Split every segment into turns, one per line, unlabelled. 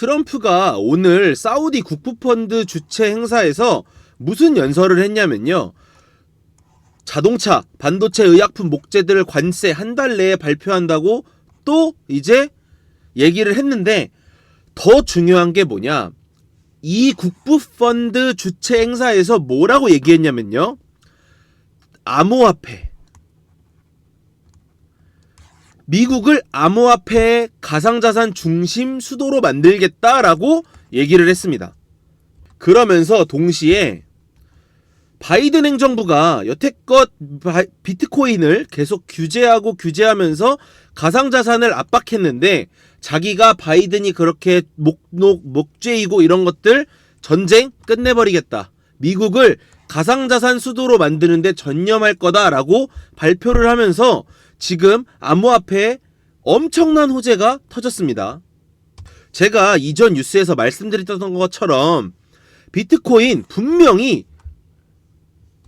트럼프가 오늘 사우디 국부펀드 주최 행사에서 무슨 연설을 했냐면요. 자동차, 반도체, 의약품, 목재들 관세 한 달 내에 발표한다고 또 이제 얘기를 했는데 더 중요한 게 뭐냐? 이 국부펀드 주최 행사에서 뭐라고 얘기했냐면요. 암호화폐. 미국을 암호화폐의 가상자산 중심 수도로 만들겠다라고 얘기를 했습니다. 그러면서 동시에 바이든 행정부가 여태껏 바- 비트코인을 계속 규제하고 규제하면서 가상자산을 압박했는데 자기가 바이든이 그렇게 목록, 목죄이고 이런 것들 전쟁 끝내버리겠다. 미국을 가상자산 수도로 만드는데 전념할 거다라고 발표를 하면서 지금 암호화폐에 엄청난 호재가 터졌습니다. 제가 이전 뉴스에서 말씀드렸던 것처럼 비트코인 분명히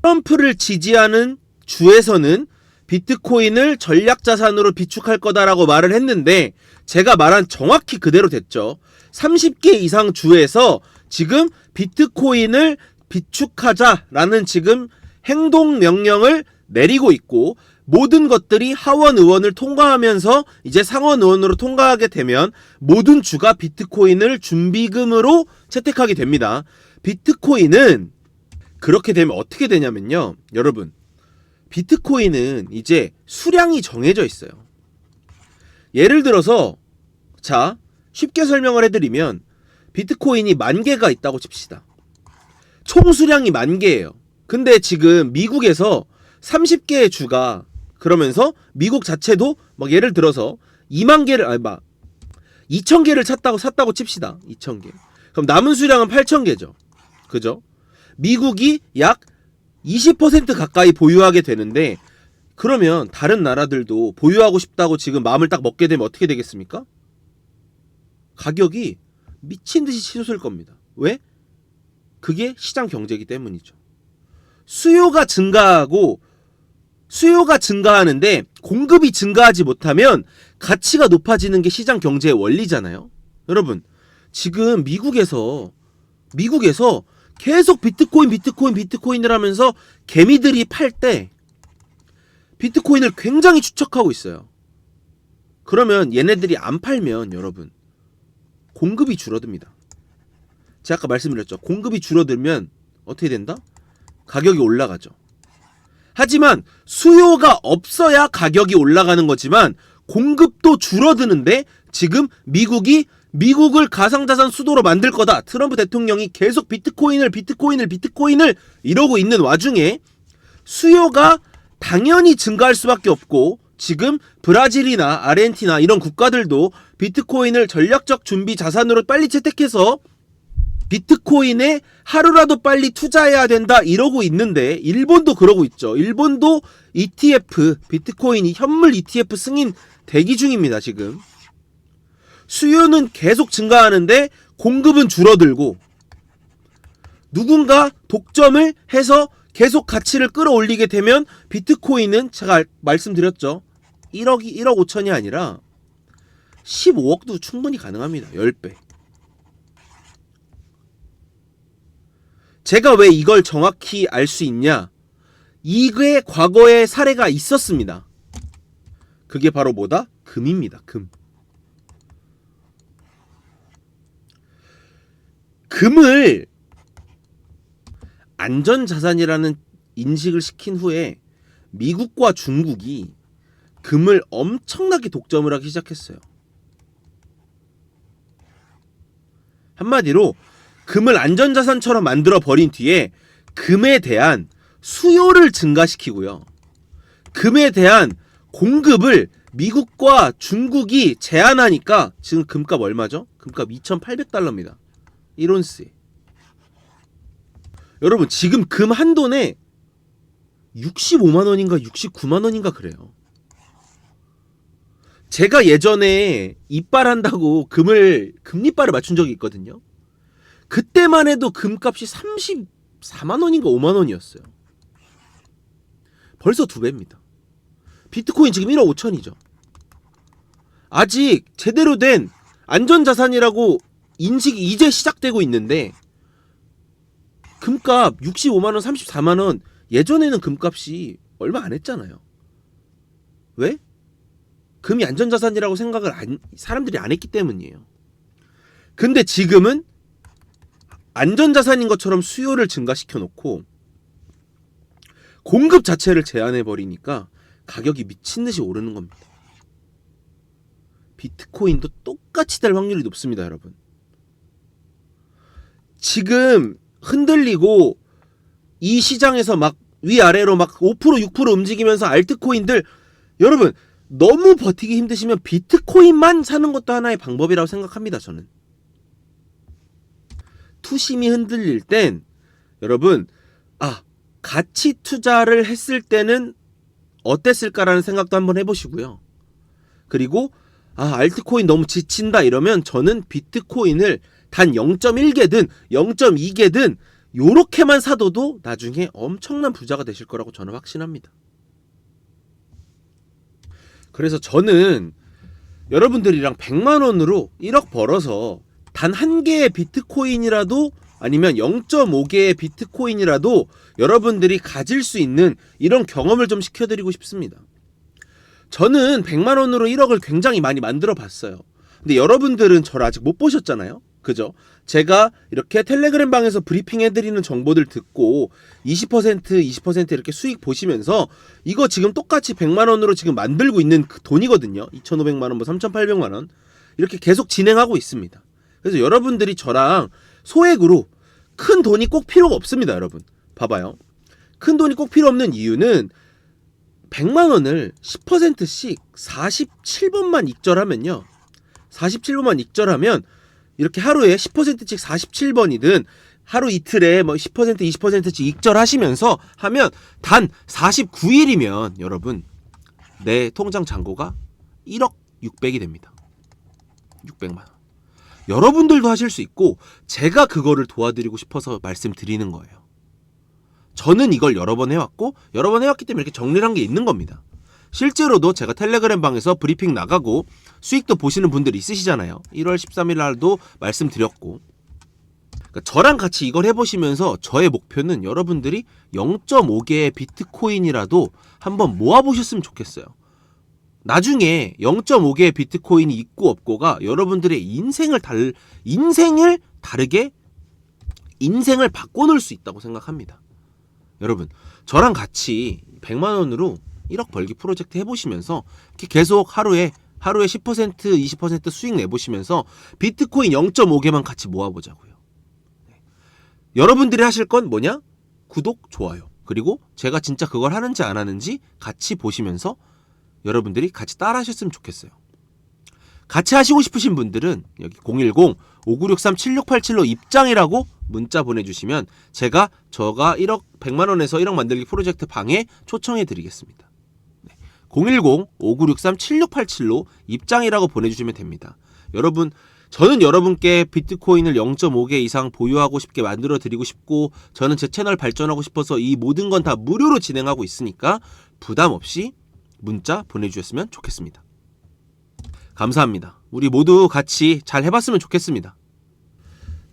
트럼프를 지지하는 주에서는 비트코인을 전략 자산으로 비축할 거다라고 말을 했는데 제가 말한 정확히 그대로 됐죠. 30개 이상 주에서 지금 비트코인을 비축하자라는 지금 행동 명령을 내리고 있고 모든 것들이 하원 의원을 통과하면서 이제 상원 의원으로 통과하게 되면 모든 주가 비트코인을 준비금으로 채택하게 됩니다. 비트코인은 그렇게 되면 어떻게 되냐면요. 여러분, 비트코인은 이제 수량이 정해져 있어요. 예를 들어서, 자, 쉽게 설명을 해 드리면, 비트코인이 만 개가 있다고 칩시다. 총 수량이 만 개예요. 근데 지금 미국에서 30개의 주가 그러면서 미국 자체도 막 예를 들어서 2만 개를 아니 막 2천 개를 샀다고 샀다고 칩시다. 2천 개. 그럼 남은 수량은 8천 개죠. 그죠? 미국이 약 20% 가까이 보유하게 되는데 그러면 다른 나라들도 보유하고 싶다고 지금 마음을 딱 먹게 되면 어떻게 되겠습니까? 가격이 미친 듯이 치솟을 겁니다. 왜? 그게 시장 경제이기 때문이죠. 수요가 증가하고 수요가 증가하는데 공급이 증가하지 못하면 가치가 높아지는 게 시장 경제의 원리잖아요. 여러분, 지금 미국에서 미국에서 계속 비트코인 비트코인 비트코인을 하면서 개미들이 팔 때 비트코인을 굉장히 추적하고 있어요. 그러면 얘네들이 안 팔면 여러분 공급이 줄어듭니다. 제가 아까 말씀드렸죠. 공급이 줄어들면 어떻게 된다? 가격이 올라가죠. 하지만 수요가 없어야 가격이 올라가는 거지만 공급도 줄어드는데 지금 미국이 미국을 가상자산 수도로 만들 거다. 트럼프 대통령이 계속 비트코인을 비트코인을 비트코인을 이러고 있는 와중에 수요가 당연히 증가할 수밖에 없고 지금 브라질이나 아르헨티나 이런 국가들도 비트코인을 전략적 준비 자산으로 빨리 채택해서 비트코인에 하루라도 빨리 투자해야 된다 이러고 있는데 일본도 그러고 있죠. 일본도 ETF 비트코인이 현물 ETF 승인 대기 중입니다, 지금. 수요는 계속 증가하는데 공급은 줄어들고 누군가 독점을 해서 계속 가치를 끌어올리게 되면 비트코인은 제가 말씀드렸죠. 1억이 1억 5천이 아니라 15억도 충분히 가능합니다. 10배. 제가 왜 이걸 정확히 알 수 있냐? 이게 과거의 사례가 있었습니다. 그게 바로 뭐다? 금입니다. 금. 금을 안전자산이라는 인식을 시킨 후에 미국과 중국이 금을 엄청나게 독점을 하기 시작했어요. 한마디로 금을 안전자산처럼 만들어 버린 뒤에 금에 대한 수요를 증가시키고요. 금에 대한 공급을 미국과 중국이 제한하니까 지금 금값 얼마죠? 금값 2,800달러입니다. 1온스에. 여러분 지금 금 한 돈에 65만 원인가 69만 원인가 그래요. 제가 예전에 이빨 한다고 금을 금리빨을 맞춘 적이 있거든요. 그때만 해도 금값이 34만 원인가 5만 원이었어요. 벌써 두 배입니다. 비트코인 지금 1억 5천이죠. 아직 제대로 된 안전자산이라고 인식이 이제 시작되고 있는데 금값 65만 원, 34만 원 예전에는 금값이 얼마 안 했잖아요. 왜? 금이 안전자산이라고 생각을 안, 사람들이 안 했기 때문이에요. 근데 지금은 안전자산인 것처럼 수요를 증가시켜 놓고 공급 자체를 제한해 버리니까 가격이 미친 듯이 오르는 겁니다. 비트코인도 똑같이 될 확률이 높습니다, 여러분. 지금 흔들리고 이 시장에서 막 위아래로 막 5% 6% 움직이면서 알트코인들 여러분 너무 버티기 힘드시면 비트코인만 사는 것도 하나의 방법이라고 생각합니다, 저는. 투심이 흔들릴 땐 여러분 아 가치 투자를 했을 때는 어땠을까라는 생각도 한번 해보시고요. 그리고 아 알트코인 너무 지친다 이러면 저는 비트코인을 단 0.1개든 0.2개든 요렇게만 사둬도 나중에 엄청난 부자가 되실 거라고 저는 확신합니다. 그래서 저는 여러분들이랑 100만 원으로 1억 벌어서 단 한 개의 비트코인이라도 아니면 0.5개의 비트코인이라도 여러분들이 가질 수 있는 이런 경험을 좀 시켜드리고 싶습니다. 저는 100만 원으로 1억을 굉장히 많이 만들어 봤어요. 근데 여러분들은 저를 아직 못 보셨잖아요. 그죠? 제가 이렇게 텔레그램 방에서 브리핑 해드리는 정보들 듣고 20% 20% 이렇게 수익 보시면서 이거 지금 똑같이 100만 원으로 지금 만들고 있는 그 돈이거든요. 2,500만 원, 뭐 3,800만 원 이렇게 계속 진행하고 있습니다. 그래서 여러분들이 저랑 소액으로 큰 돈이 꼭 필요가 없습니다, 여러분. 봐봐요. 큰 돈이 꼭 필요 없는 이유는 100만 원을 10%씩 47번만 익절하면요. 47번만 익절하면 이렇게 하루에 10%씩 47번이든 하루 이틀에 뭐 10% 20%씩 익절하시면서 하면 단 49일이면 여러분 내 통장 잔고가 1억 600이 됩니다. 600만 원. 여러분들도 하실 수 있고 제가 그거를 도와드리고 싶어서 말씀드리는 거예요. 저는 이걸 여러 번 해왔고 여러 번 해왔기 때문에 이렇게 정리를 한 게 있는 겁니다. 실제로도 제가 텔레그램 방에서 브리핑 나가고 수익도 보시는 분들 있으시잖아요. 1월 13일 날도 말씀드렸고 그러니까 저랑 같이 이걸 해보시면서 저의 목표는 여러분들이 0.5개의 비트코인이라도 한번 모아보셨으면 좋겠어요. 나중에 0.5개의 비트코인이 있고 없고가 여러분들의 인생을 달 인생을 다르게 인생을 바꿔놓을 수 있다고 생각합니다. 여러분 저랑 같이 100만 원으로 1억 벌기 프로젝트 해보시면서 계속 하루에 하루에 10% 20% 수익 내보시면서 비트코인 0.5개만 같이 모아보자고요. 네. 여러분들이 하실 건 뭐냐? 구독, 좋아요. 그리고 제가 진짜 그걸 하는지 안 하는지 같이 보시면서 여러분들이 같이 따라 하셨으면 좋겠어요. 같이 하시고 싶으신 분들은 여기 010-5963-7687로 입장이라고 문자 보내주시면 제가 저가 1억 100만 원에서 1억 만들기 프로젝트 방에 초청해 드리겠습니다. 010-5963-7687로 입장이라고 보내주시면 됩니다. 여러분 저는 여러분께 비트코인을 0.5개 이상 보유하고 싶게 만들어 드리고 싶고 저는 제 채널 발전하고 싶어서 이 모든 건 다 무료로 진행하고 있으니까 부담 없이 문자 보내주셨으면 좋겠습니다. 감사합니다. 우리 모두 같이 잘 해봤으면 좋겠습니다.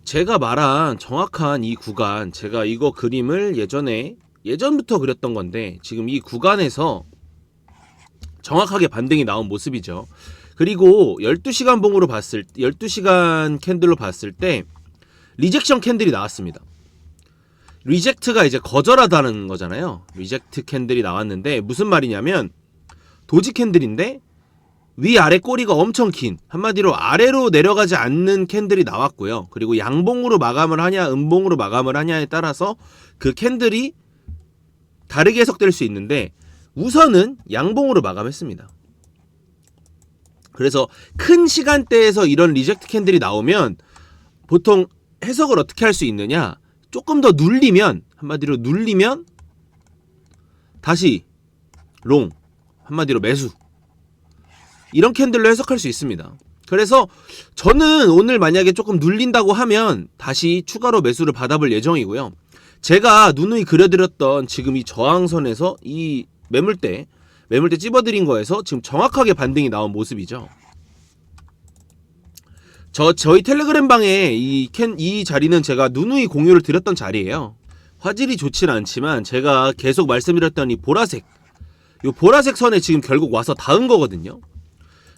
제가 말한 정확한 이 구간, 제가 이거 그림을 예전에 예전부터 그렸던 건데 지금 이 구간에서 정확하게 반등이 나온 모습이죠. 그리고 12시간 봉으로 봤을 12시간 캔들로 봤을 때 리젝션 캔들이 나왔습니다. 리젝트가 이제 거절하다는 거잖아요. 리젝트 캔들이 나왔는데 무슨 말이냐면 도지 캔들인데 위아래 꼬리가 엄청 긴 한마디로 아래로 내려가지 않는 캔들이 나왔고요. 그리고 양봉으로 마감을 하냐 음봉으로 마감을 하냐에 따라서 그 캔들이 다르게 해석될 수 있는데 우선은 양봉으로 마감했습니다. 그래서 큰 시간대에서 이런 리젝트 캔들이 나오면 보통 해석을 어떻게 할 수 있느냐? 조금 더 눌리면 한마디로 눌리면 다시 롱 한마디로 매수 이런 캔들로 해석할 수 있습니다. 그래서 저는 오늘 만약에 조금 눌린다고 하면 다시 추가로 매수를 받아볼 예정이고요. 제가 누누이 그려드렸던 지금 이 저항선에서 이 매물대 매물대 찝어드린 거에서 지금 정확하게 반등이 나온 모습이죠. 저 저희 텔레그램 방에 이 캔 이 자리는 제가 누누이 공유를 드렸던 자리예요. 화질이 좋지는 않지만 제가 계속 말씀드렸던 이 보라색 요 보라색 선에 지금 결국 와서 닿은 거거든요.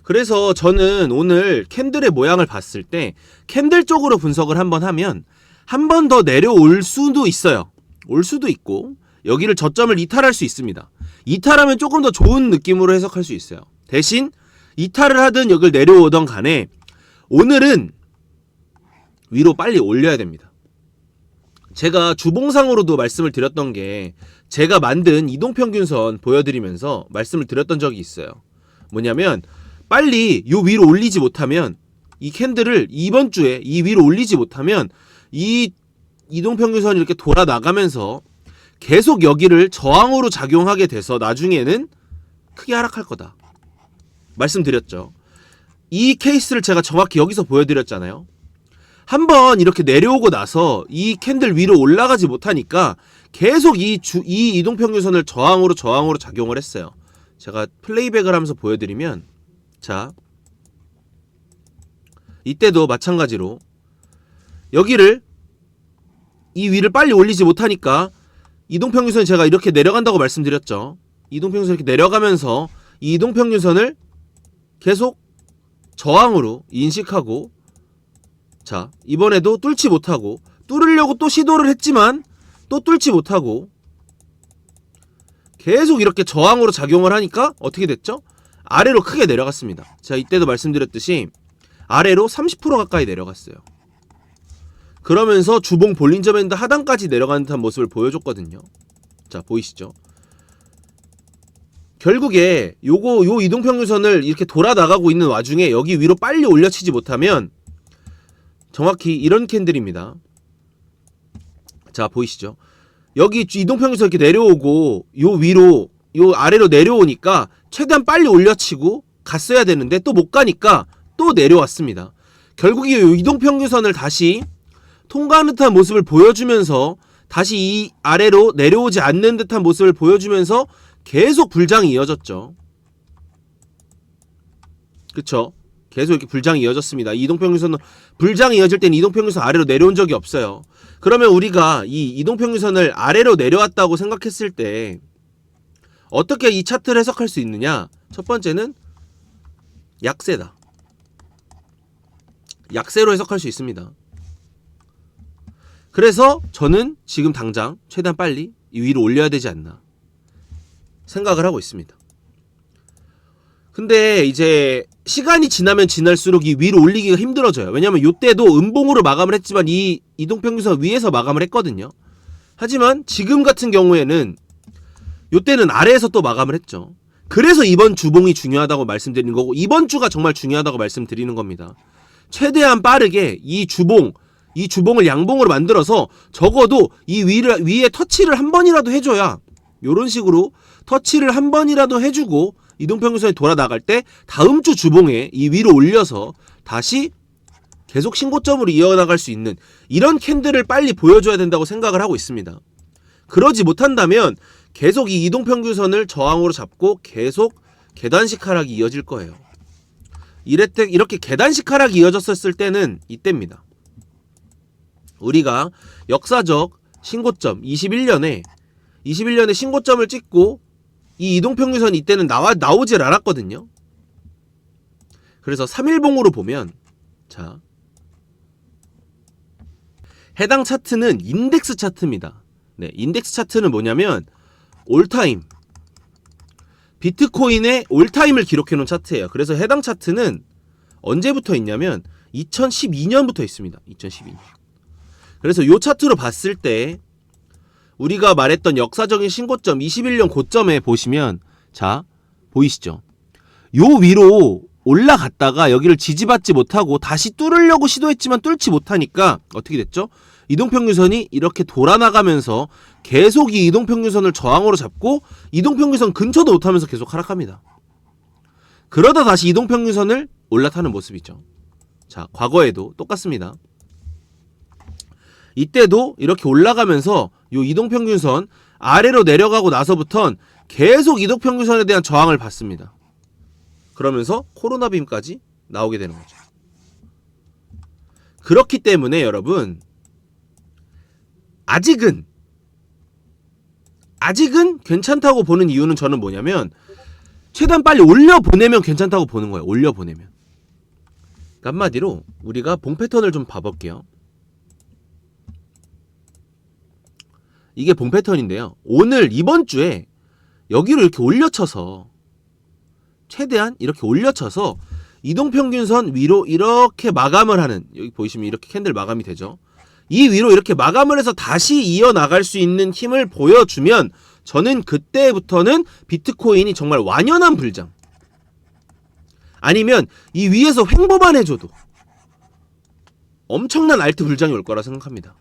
그래서 저는 오늘 캔들의 모양을 봤을 때 캔들 쪽으로 분석을 한번 하면 한 번 더 내려올 수도 있어요. 올 수도 있고 여기를 저점을 이탈할 수 있습니다. 이탈하면 조금 더 좋은 느낌으로 해석할 수 있어요. 대신 이탈을 하든 여길 내려오던 간에 오늘은 위로 빨리 올려야 됩니다. 제가 주봉상으로도 말씀을 드렸던 게 제가 만든 이동평균선 보여드리면서 말씀을 드렸던 적이 있어요. 뭐냐면 빨리 요 위로 올리지 못하면 이 캔들을 이번 주에 이 위로 올리지 못하면 이 이동평균선이 이렇게 돌아 나가면서 계속 여기를 저항으로 작용하게 돼서 나중에는 크게 하락할 거다. 말씀드렸죠. 이 케이스를 제가 정확히 여기서 보여드렸잖아요. 한번 이렇게 내려오고 나서 이 캔들 위로 올라가지 못하니까 계속 이 주, 이 이동평균선을 저항으로 저항으로 작용을 했어요. 제가 플레이백을 하면서 보여드리면 자 이때도 마찬가지로 여기를 이 위를 빨리 올리지 못하니까 이동평균선이 제가 이렇게 내려간다고 말씀드렸죠. 이동평균선이 이렇게 내려가면서 이 이동평균선을 계속 저항으로 인식하고 자 이번에도 뚫지 못하고 뚫으려고 또 시도를 했지만 또 뚫지 못하고 계속 이렇게 저항으로 작용을 하니까 어떻게 됐죠? 아래로 크게 내려갔습니다. 제가 이때도 말씀드렸듯이 아래로 30% 가까이 내려갔어요. 그러면서 주봉 볼린저 밴드 하단까지 내려가는 듯한 모습을 보여줬거든요. 자 보이시죠? 결국에 요거 요 이동평균선을 이렇게 돌아 나가고 있는 와중에 여기 위로 빨리 올려치지 못하면 정확히 이런 캔들입니다. 자 보이시죠? 여기 이동평균선 이렇게 내려오고 요 위로 요 아래로 내려오니까 최대한 빨리 올려치고 갔어야 되는데 또 못 가니까 또 내려왔습니다. 결국 이 이동평균선을 다시 통과하는 듯한 모습을 보여주면서 다시 이 아래로 내려오지 않는 듯한 모습을 보여주면서 계속 불장이 이어졌죠. 그쵸? 계속 이렇게 불장이 이어졌습니다. 이 이동평균선은 불장이 이어질 때는 이동평균선 아래로 내려온 적이 없어요. 그러면 우리가 이 이동평균선을 아래로 내려왔다고 생각했을 때 어떻게 이 차트를 해석할 수 있느냐? 첫 번째는 약세다. 약세로 해석할 수 있습니다. 그래서 저는 지금 당장 최대한 빨리 이 위로 올려야 되지 않나 생각을 하고 있습니다. 근데 이제 시간이 지나면 지날수록 이 위로 올리기가 힘들어져요. 왜냐면 요때도 음봉으로 마감을 했지만 이 이동평균선 위에서 마감을 했거든요. 하지만 지금 같은 경우에는 요때는 아래에서 또 마감을 했죠. 그래서 이번 주봉이 중요하다고 말씀드리는 거고 이번 주가 정말 중요하다고 말씀드리는 겁니다. 최대한 빠르게 이 주봉 이 주봉을 양봉으로 만들어서 적어도 이 위를 위에 터치를 한 번이라도 해줘야 요런 식으로 터치를 한 번이라도 해주고 이동평균선이 돌아 나갈 때 다음 주 주봉에 이 위로 올려서 다시 계속 신고점으로 이어나갈 수 있는 이런 캔들을 빨리 보여줘야 된다고 생각을 하고 있습니다. 그러지 못한다면 계속 이 이동평균선을 저항으로 잡고 계속 계단식 하락이 이어질 거예요. 이랬대, 이렇게 계단식 하락이 이어졌었을 때는 이때입니다. 우리가 역사적 신고점 21년에 21년에 신고점을 찍고 이 이동평균선 이때는 나와 나오질 않았거든요. 그래서 3일봉으로 보면 자 해당 차트는 인덱스 차트입니다. 네, 인덱스 차트는 뭐냐면 올타임 비트코인의 올타임을 기록해 놓은 차트예요. 그래서 해당 차트는 언제부터 있냐면 2012년부터 있습니다. 2012년. 그래서 요 차트로 봤을 때 우리가 말했던 역사적인 신고점 21년 고점에 보시면 자 보이시죠? 요 위로 올라갔다가 여기를 지지받지 못하고 다시 뚫으려고 시도했지만 뚫지 못하니까 어떻게 됐죠? 이동평균선이 이렇게 돌아나가면서 계속 이 이동평균선을 저항으로 잡고 이동평균선 근처도 못하면서 계속 하락합니다. 그러다 다시 이동평균선을 올라타는 모습이죠. 자, 과거에도 똑같습니다. 이때도 이렇게 올라가면서 요 이동평균선 아래로 내려가고 나서부턴 계속 이동평균선에 대한 저항을 받습니다. 그러면서 코로나 빔까지 나오게 되는 거죠. 그렇기 때문에 여러분 아직은 아직은 괜찮다고 보는 이유는 저는 뭐냐면 최대한 빨리 올려 보내면 괜찮다고 보는 거예요. 올려 보내면. 그러니까 한마디로 우리가 봉 패턴을 좀 봐볼게요. 이게 봉 패턴인데요. 오늘 이번 주에 여기로 이렇게 올려쳐서 최대한 이렇게 올려쳐서 이동평균선 위로 이렇게 마감을 하는 여기 보이시면 이렇게 캔들 마감이 되죠. 이 위로 이렇게 마감을 해서 다시 이어나갈 수 있는 힘을 보여주면 저는 그때부터는 비트코인이 정말 완연한 불장 아니면 이 위에서 횡보만 해줘도 엄청난 알트 불장이 올 거라 생각합니다.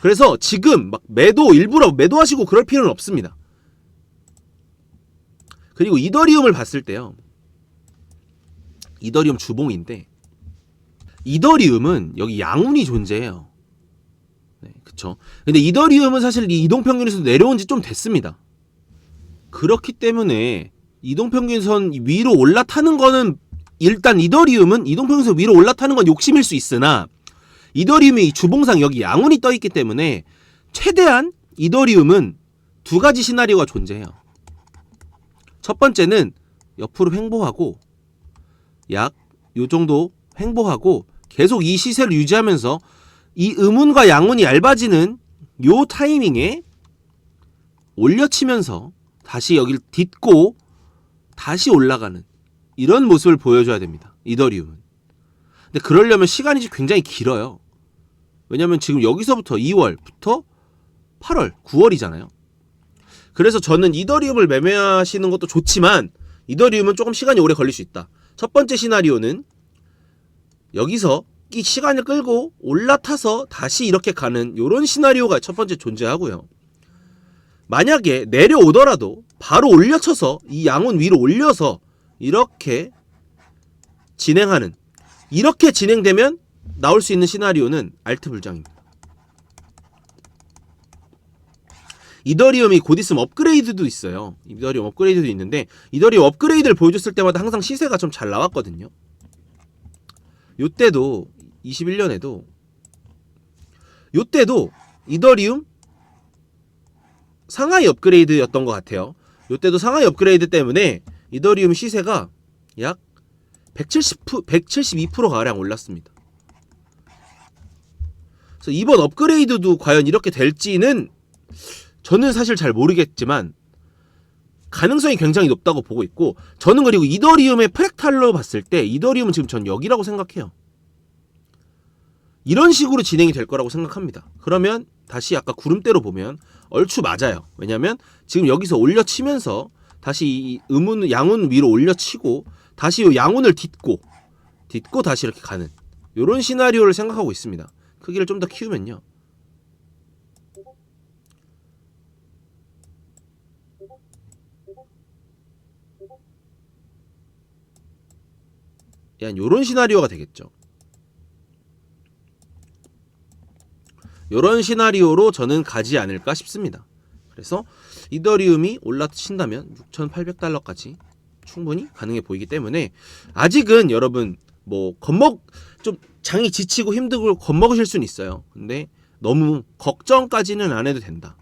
그래서 지금 막 매도 일부러 매도하시고 그럴 필요는 없습니다. 그리고 이더리움을 봤을 때요. 이더리움 주봉인데 이더리움은 여기 양운이 존재해요. 네, 그쵸. 근데 이더리움은 사실 이 이동평균에서 내려온 지 좀 됐습니다. 그렇기 때문에 이동평균선 위로 올라타는 거는 일단 이더리움은 이동평균선 위로 올라타는 건 욕심일 수 있으나 이더리움이 주봉상 여기 양운이 떠 있기 때문에 최대한 이더리움은 두 가지 시나리오가 존재해요. 첫 번째는 옆으로 횡보하고 약 요 정도 횡보하고 계속 이 시세를 유지하면서 이 음운과 양운이 얇아지는 요 타이밍에 올려치면서 다시 여길 딛고 다시 올라가는 이런 모습을 보여줘야 됩니다. 이더리움은. 근데 그러려면 시간이 굉장히 길어요. 왜냐면 지금 여기서부터 2월부터 8월, 9월이잖아요. 그래서 저는 이더리움을 매매하시는 것도 좋지만 이더리움은 조금 시간이 오래 걸릴 수 있다. 첫 번째 시나리오는 여기서 이 시간을 끌고 올라타서 다시 이렇게 가는 요런 시나리오가 첫 번째 존재하고요. 만약에 내려오더라도 바로 올려쳐서 이 양운 위로 올려서 이렇게 진행하는 이렇게 진행되면 나올 수 있는 시나리오는 알트 불장입니다. 이더리움이 곧 있으면 업그레이드도 있어요. 이더리움 업그레이드도 있는데 이더리움 업그레이드를 보여줬을 때마다 항상 시세가 좀 잘 나왔거든요. 요때도 21년에도 요때도 이더리움 상하이 업그레이드였던 것 같아요. 요때도 상하이 업그레이드 때문에 이더리움 시세가 약 170, 172% 가량 올랐습니다. 그래서 이번 업그레이드도 과연 이렇게 될지는 저는 사실 잘 모르겠지만 가능성이 굉장히 높다고 보고 있고 저는 그리고 이더리움의 프랙탈로 봤을 때 이더리움은 지금 전 여기라고 생각해요. 이런 식으로 진행이 될 거라고 생각합니다. 그러면 다시 아까 구름대로 보면 얼추 맞아요. 왜냐면 지금 여기서 올려치면서 다시 이 음운 양운 위로 올려치고 다시 이 양운을 딛고 딛고 다시 이렇게 가는 이런 시나리오를 생각하고 있습니다. 크기를 좀 더 키우면요. 약간 요런 시나리오가 되겠죠. 요런 시나리오로 저는 가지 않을까 싶습니다. 그래서 이더리움이 올라친다면 6,800달러까지 충분히 가능해 보이기 때문에 아직은 여러분 뭐 겁먹 좀 장이 지치고 힘들고 겁먹으실 수는 있어요. 근데 너무 걱정까지는 안 해도 된다.